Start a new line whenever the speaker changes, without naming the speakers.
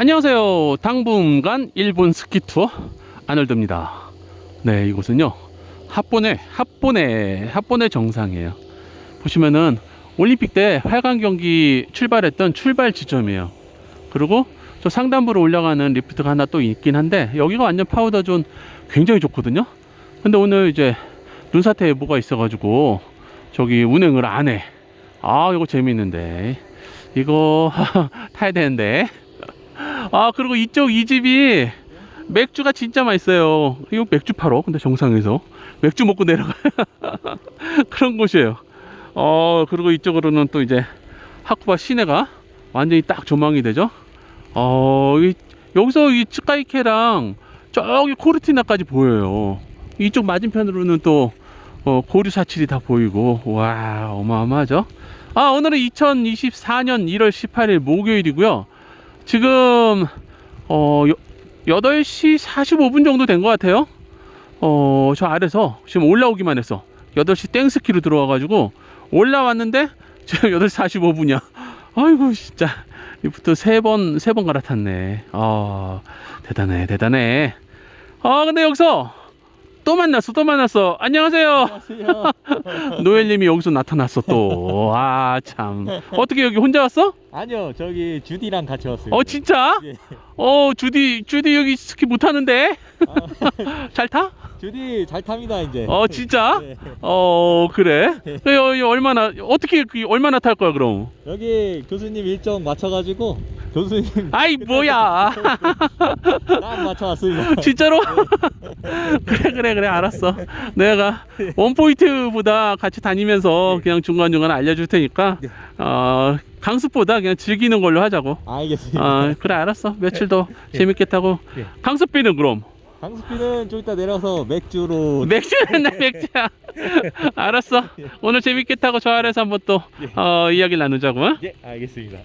안녕하세요. 당분간 일본 스키 투어 아놀드입니다. 네, 이곳은요. 합본의 합본의 합본의 정상이에요. 보시면은 올림픽 때 8강 경기 출발했던 출발 지점이에요. 그리고 저 상단부로 올라가는 리프트가 하나 또 있긴 한데 여기가 완전 파우더 존 굉장히 좋거든요. 근데 오늘 이제 눈사태 예보가 있어가지고 저기 운행을 안 해. 아, 이거 재밌는데. 이거 타야 되는데. 아, 그리고 이쪽 이 집이 맥주가 진짜 맛있어요. 이거 맥주 팔어. 근데 정상에서. 맥주 먹고 내려가. 그런 곳이에요. 어, 그리고 이쪽으로는 또 이제 하쿠바 시내가 완전히 딱 조망이 되죠. 어, 이, 여기서 이 츠카이케랑 저기 코르티나까지 보여요. 이쪽 맞은편으로는 또 어, 고류 사칠이 다 보이고 와 어마어마하죠. 아 오늘은 2024년 1월 18일 목요일이고요. 지금 어 여, 8시 45분 정도 된 것 같아요. 어 저 아래서 지금 올라오기만 했어. 8시 땡스키로 들어와 가지고 올라왔는데 지금 8시 45분이야. 아이고 진짜 리프트 세번세 번 갈아탔네. 아 대단해 대단해. 아 근데 여기서 또 만났어 또 만났어 안녕하세요
안녕하세요.
노엘님이 여기서 나타났어 또 아 참 어떻게 여기 혼자 왔어
아니요, 저기 주디랑 같이 왔어요.
어 진짜
예.
어 주디 주디 여기 스키 못하는데
아,
잘 타?
주디 잘 탑니다 이제.
어 진짜
네.
어 그래 그래 여기 얼마나 어떻게 그 얼마나 탈 거야 그럼
여기 교수님 일정 맞춰가지고 교수님
아이 뭐야
딱 맞춰왔습니다.
진짜로 그래 그래 그래 알았어 내가 원 포인트보다 같이 다니면서
네.
그냥 중간 중간 알려줄 테니까
네.
어 강습보다 그냥 즐기는 걸로 하자고
알겠습니다.
아 그래 알았어 며칠 더 재밌게 타고
예.
강습비는 그럼
강수피는 좀 이따 내려서 맥주로
맥주는 나 맥주야 알았어 오늘 재밌게 타고 저 아래서 한번 또
예.
어, 이야기를 나누자고 어?
예, 알겠습니다.